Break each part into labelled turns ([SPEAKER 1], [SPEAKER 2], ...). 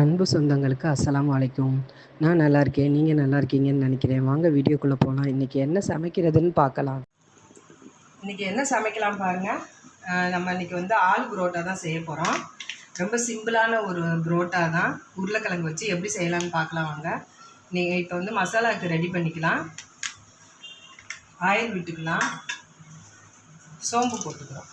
[SPEAKER 1] அன்பு சொந்தங்களுக்கு அஸ்லாம் வலைக்கும் நான் நல்லா இருக்கேன் நீங்கள் நல்லா இருக்கீங்கன்னு நினைக்கிறேன். வாங்க வீடியோக்குள்ளே போகலாம் இன்றைக்கி என்ன சமைக்கிறதுன்னு பார்க்கலாம்.
[SPEAKER 2] இன்றைக்கி என்ன சமைக்கலாம் பாருங்கள் நம்ம இன்றைக்கி வந்து ஆல் புரோட்டா தான் செய்ய போகிறோம் ரொம்ப சிம்பிளான ஒரு புரோட்டா தான். உருளைக்கிழங்கு வச்சு எப்படி செய்யலாம்னு பார்க்கலாம் வாங்க. நீங்கள் இப்போ வந்து மசாலாவுக்கு ரெடி பண்ணிக்கலாம். ஆயில் விட்டுக்கலாம். சோம்பு போட்டுக்கிறோம்.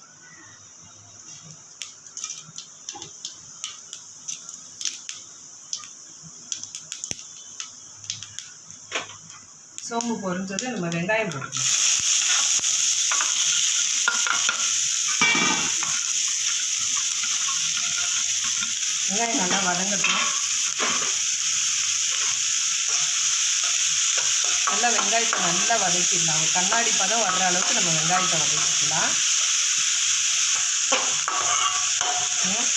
[SPEAKER 2] சோம்பு பொரிஞ்சது நம்ம வெங்காயம் போட்டுக்கலாம். வெங்காயம் நல்லா வதங்கட்டும். நல்லா வெங்காயத்தை நல்லா வதக்கிடலாம். கண்ணாடி பதம் வர்ற அளவுக்கு நம்ம வெங்காயத்தை வதக்கிக்கலாம்.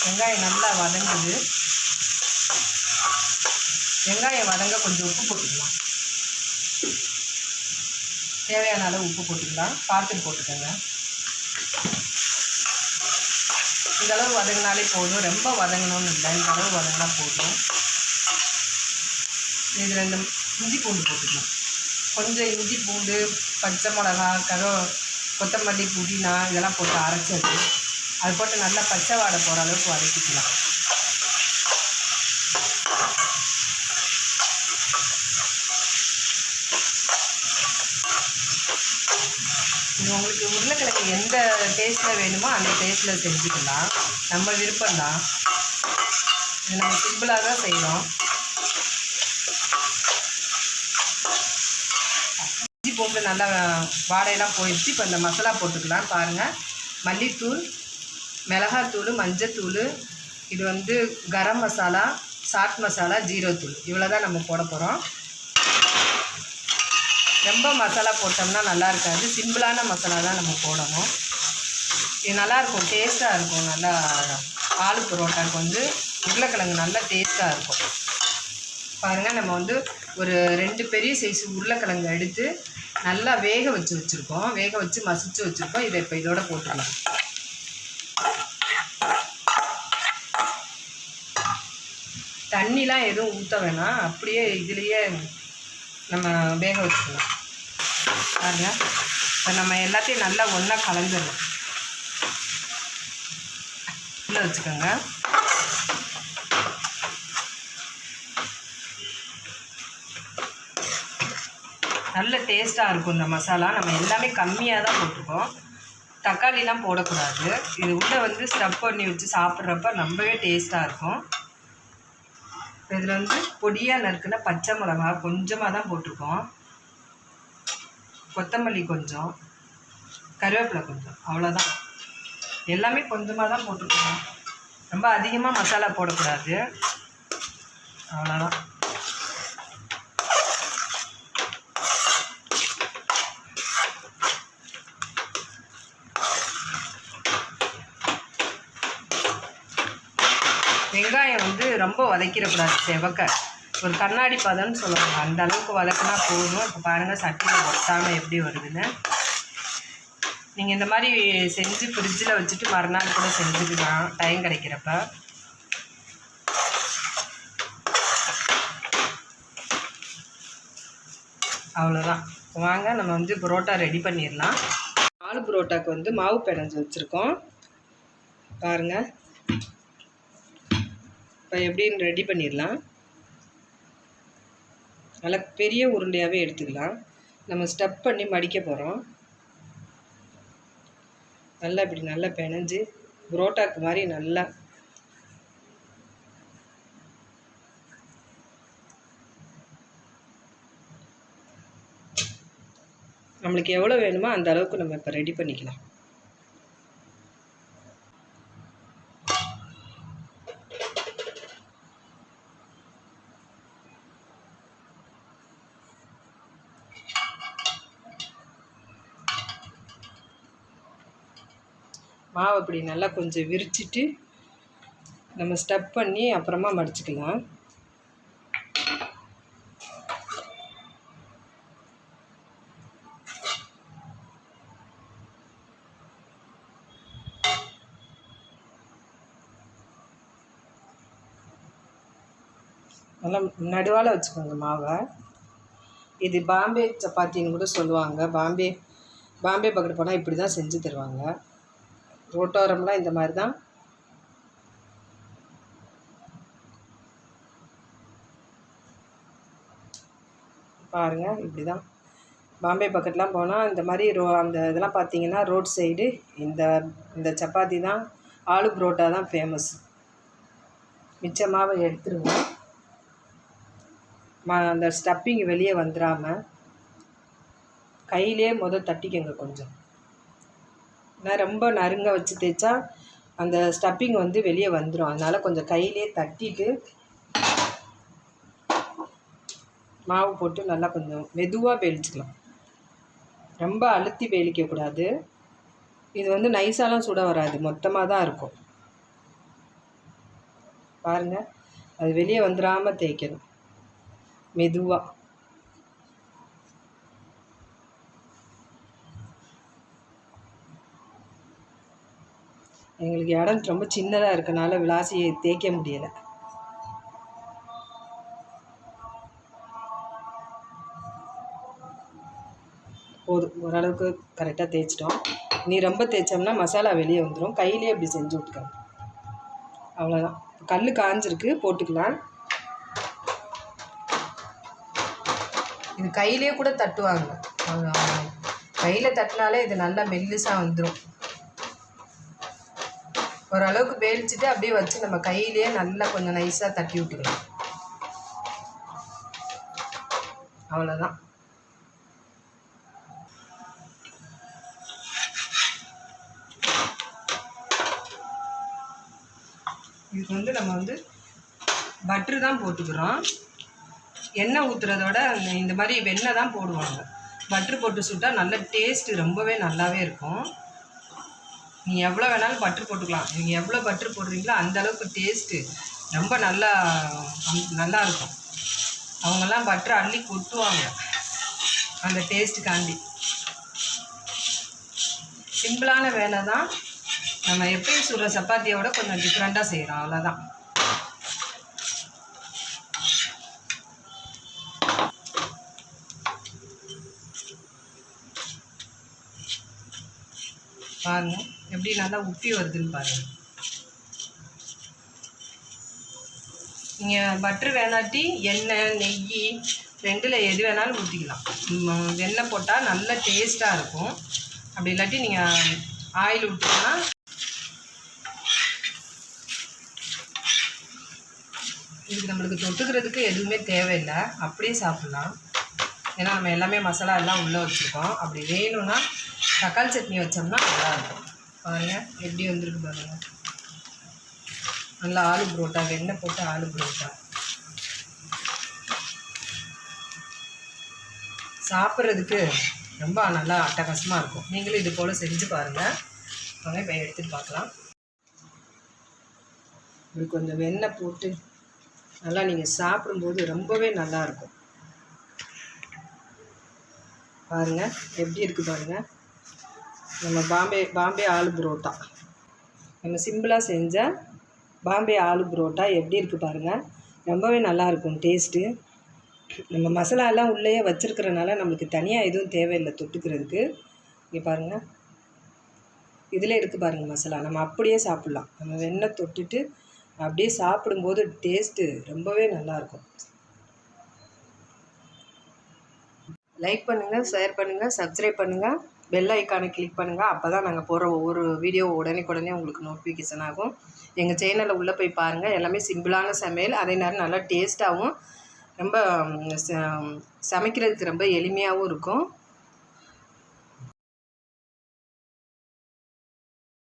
[SPEAKER 2] வெங்காயம் நல்லா வதங்குது. வெங்காயம் வதங்க கொஞ்சம் உப்பு போட்டுக்கலாம். தேவையான அளவு உப்பு போட்டுக்கலாம். பார்த்துட்டு போட்டுக்கோங்க. இந்த அளவு வதங்கினாலே போதும். ரொம்ப வதங்கணும்னு இல்லை. இந்த அளவு வதங்கினா போதும். இது ரெண்டு இஞ்சி பூண்டு போட்டுக்கலாம். கொஞ்சம் இஞ்சி பூண்டு பச்சை மிளகா கரோ கொத்தமல்லி புதினா இதெல்லாம் போட்டு அரைச்சது அது போட்டு நல்லா பச்சை வாடை போகிற அளவுக்கு வதக்கிக்கலாம். உங்களுக்கு உருளைக்கிழங்கு எந்த டேஸ்ட்டில் வேணுமோ அந்த டேஸ்ட்டில் செஞ்சுக்கலாம். நம்ம விருப்பம்தான். இது நம்ம சிம்பிளாக தான் செய்கிறோம் இஞ்சி போட்டு நல்லா வாடையெல்லாம் போயிடுச்சு. இப்போ இந்த மசாலா போட்டுக்கலாம். பாருங்கள் மல்லித்தூள் மிளகாத்தூள் மஞ்சத்தூள் இது வந்து கரம் மசாலா சாட் மசாலா ஜீரோ தூள் இவ்வளோ தான் நம்ம போட போகிறோம் ரொம்ப மசாலா போட்டோம்னா நல்லா இருக்காது. சிம்பிளான மசாலா தான் நம்ம போடணும். இது நல்லாயிருக்கும் டேஸ்ட்டாக இருக்கும். நல்லா ஆலு புரோட்டாக்கு வந்து உருளைக்கிழங்கு நல்லா டேஸ்ட்டாக இருக்கும். பாருங்கள் நம்ம வந்து ஒரு ரெண்டு பெரிய சைஸ் உருளைக்கிழங்கு எடுத்து நல்லா வேக வச்சு வச்சுருக்கோம். வேக வச்சு மசிச்சு வச்சுருக்கோம். இதை இப்போ இதோட போட்டுக்கலாம். தண்ணிலாம் எதுவும் ஊற்ற வேணாம். அப்படியே இதுலேயே நம்ம வேக வச்சுக்கலாம். பாருங்க. இப்போ நம்ம எல்லாத்தையும் நல்லா ஒன்றா கலந்துடணும். உள்ளே வச்சுக்கோங்க. நல்ல டேஸ்ட்டாக இருக்கும் இந்த மசாலா. நம்ம எல்லாமே கம்மியாக தான் போட்டிருக்கோம். தக்காளிலாம் போடக்கூடாது. இது உள்ளே வந்து ஸ்டப் பண்ணி வச்சு சாப்பிட்றப்ப ரொம்பவே டேஸ்ட்டாக இருக்கும். இதில் வந்து பொடியாக நறுக்கின பச்சை மிளகா கொஞ்சமாக தான் போட்டிருக்கோம். கொத்தமல்லி கொஞ்சம் கருவேப்பிலை கொஞ்சம் அவ்வளோதான் எல்லாமே கொஞ்சமாக தான் போட்டிருக்கோம். ரொம்ப அதிகமாக மசாலா போடக்கூடாது. அவ்வளோதான் வெங்காயம் வந்து ரொம்ப வதக்கிடக்கூடாது செவக்க. ஒரு கண்ணாடி பதம்னு சொல்லுவாங்க. அந்த அளவுக்கு வதக்கினா போதும். இப்போ பாருங்கள் சட்டியில் ஒட்டாமல் எப்படி வருதுன்னு. நீங்கள் இந்த மாதிரி செஞ்சு ஃப்ரிட்ஜில் வச்சுட்டு மறுநாள் கூட செஞ்சுக்கலாம் டைம் கிடைக்கிறப்ப. அவ்வளோதான் வாங்க நம்ம வந்து புரோட்டா ரெடி பண்ணிடலாம். ஆலு புரோட்டாக்கு வந்து மாவு பிணைஞ்சு வச்சுருக்கோம். பாருங்கள் இப்போ எப்படின்னு ரெடி பண்ணிடலாம். நல்லா பெரிய உருண்டையாகவே எடுத்துக்கலாம். நம்ம ஸ்டப் பண்ணி மடிக்க போகிறோம் நல்லா இப்படி நல்லா பிணைஞ்சு புரோட்டாக்கு மாதிரி நல்லா. நம்மளுக்கு எவ்வளோ வேணுமோ அந்த அளவுக்கு நம்ம இப்போ ரெடி பண்ணிக்கலாம். மாவு இப்படி நல்லா கொஞ்சம் விரிச்சிட்டு நம்ம ஸ்டப் பண்ணி அப்புறமா மடிச்சுக்கலாம். நல்லா நடுவால் வச்சுக்கோங்க மாவை. இது பாம்பே சப்பாத்தின்னு கூட சொல்லுவாங்க. பாம்பே பாம்பே பக்கத்து போனால் இப்படி தான் செஞ்சு தருவாங்க. ரோட்டோரம்லாம் இந்த மாதிரி தான் பாருங்கள் இப்படி தான் பாம்பே பக்கெட்லாம் போனால் இந்த மாதிரி ரோ அந்த இதெல்லாம் பார்த்தீங்கன்னா ரோட் சைடு இந்த இந்த சப்பாத்தி தான் ஆலு புரோட்டா தான் ஃபேமஸ் மிச்சமாக எடுத்துருங்க. ம அந்த ஸ்டப்பிங் வெளியே வந்துடாமல் கையிலே முதல் தட்டிக்கங்க கொஞ்சம். நான் ரொம்ப நறுங்க வச்சு தேய்ச்சா அந்த ஸ்டப்பிங் வந்து வெளியே வந்துடும் அதனால் கொஞ்சம் கையிலே தட்டிட்டு மாவு போட்டு நல்லா கொஞ்சம் மெதுவாக வேலிச்சுக்கலாம். ரொம்ப அழுத்தி வேலிக்கக்கூடாது இது வந்து நைஸாலாம் சுட வராது. மொத்தமாக தான் இருக்கும். பாருங்கள் அது வெளியே வந்துடாமல் தேய்க்கணும். மெதுவாக எங்களுக்கு இடம் ரொம்ப சின்னதாக இருக்கனால விளாசியை தேய்க்க முடியலை. போதும் ஓரளவுக்கு கரெக்டாக தேய்ச்சிட்டோம். நீ ரொம்ப தேய்ச்சோம்னா மசாலா வெளியே வந்துடும் கையிலே அப்படி செஞ்சு விட்டுக்க. அவ்வளோதான் கல் காஞ்சிருக்கு போட்டுக்கலாம். இது கையிலே கூட தட்டுவாங்க. கையில் தட்டினாலே இது நல்லா மெல்லிசாக வந்துடும் ஓரளவுக்கு வேலிச்சிட்டு அப்படியே வச்சு நம்ம கையிலேயே நல்லா கொஞ்சம் நைஸாக தட்டி விட்டுக்கலாம் அவ்வளோதான் இதுக்கு வந்து நம்ம வந்து பட்ரு தான் போட்டுக்கிறோம். எண்ணெய் ஊற்றுறதோட இந்த மாதிரி வெண்ணெய் தான் போடுவாங்க. பட்ரு போட்டு சுட்டால் நல்ல டேஸ்ட்டு ரொம்பவே நல்லாவே இருக்கும். நீங்கள் எவ்வளோ வேணாலும் பட்ரு போட்டுக்கலாம். நீங்கள் எவ்வளோ பட்ரு போடுறீங்களோ அந்த அளவுக்கு டேஸ்ட்டு ரொம்ப நல்லா நல்லா இருக்கும். அவங்கெல்லாம் பட்ரு அள்ளி கொட்டுவாங்க. அந்த டேஸ்ட்டுக்காண்டி சிம்பிளான வேலை தான் நம்ம எப்பயும் சுடுற சப்பாத்தியோட கொஞ்சம் டிஃப்ரெண்ட்டாக செய்கிறோம் அவ்வளோதான் பாருங்க. எப்படி நல்லா உப்பி வருதுன்னு பாருங்க. நீங்கள் பட்ரு வேணாட்டி எண்ணெய் நெய் ரெண்டில் எது வேணாலும் ஊற்றிக்கலாம் வெண்ணெய் போட்டால் நல்ல டேஸ்ட்டாக இருக்கும். அப்படி இல்லாட்டி நீங்கள் ஆயில் விட்டிங்கன்னா இதுக்கு நம்மளுக்கு தொட்டுக்கிறதுக்கு எதுவுமே தேவையில்லை. அப்படியே சாப்பிட்லாம். ஏன்னா நம்ம எல்லாமே மசாலா எல்லாம் உள்ளே வச்சுருக்கோம். அப்படி வேணும்னா தக்காளி சட்னி வச்சோம்னா நல்லாயிருக்கும். பாருங்கள் எப்படி வந்திருக்கு பாருங்கள் நல்லா ஆலு புரோட்டா வெண்ணெய் போட்டு ஆலு புரோட்டா. சாப்பிட்றதுக்கு ரொம்ப நல்லா அட்டகாசமாக இருக்கும். நீங்களும் இது போல் செஞ்சு பாருங்கள் வாங்க இப்போ எடுத்துகிட்டு பார்க்கலாம். இப்படி கொஞ்சம் வெண்ணெய் போட்டு நல்லா நீங்கள் சாப்பிடும்போது ரொம்பவே நல்லா இருக்கும். பாருங்கள் எப்படி இருக்குது பாருங்கள் நம்ம பாம்பே பாம்பே ஆலு புரோட்டா. நம்ம சிம்பிளாக செஞ்ச பாம்பே ஆலு புரோட்டா எப்படி இருக்குது பாருங்கள் ரொம்பவே நல்லாயிருக்கும் டேஸ்ட்டு நம்ம மசாலாலாம் உள்ளேயே வச்சுருக்கிறனால நம்மளுக்கு தனியாக எதுவும் தேவையில்லை தொட்டுக்கிறதுக்கு. இங்கே பாருங்கள் இதில் இருக்குது பாருங்கள் மசாலா. நம்ம அப்படியே சாப்பிட்லாம். நம்ம வெண்ணெய் தொட்டுட்டு அப்படியே சாப்பிடும்போது டேஸ்ட்டு ரொம்பவே நல்லாயிருக்கும் லைக் பண்ணுங்கள் ஷேர் பண்ணுங்கள் சப்ஸ்கிரைப் பண்ணுங்கள் பெல் ஐக்கானை கிளிக் பண்ணுங்கள் அப்போ தான் நாங்கள் போகிற ஒவ்வொரு வீடியோ உடனே உடனே உங்களுக்கு நோட்டிஃபிகேஷன் ஆகும். எங்கள் சேனலில் உள்ளே போய் பாருங்கள் எல்லாமே சிம்பிளான சமையல். அதே நேரம் நல்லா டேஸ்ட்டாகவும் ரொம்ப ச- சமைக்கிறதுக்கு ரொம்ப எளிமையாகவும் இருக்கும்.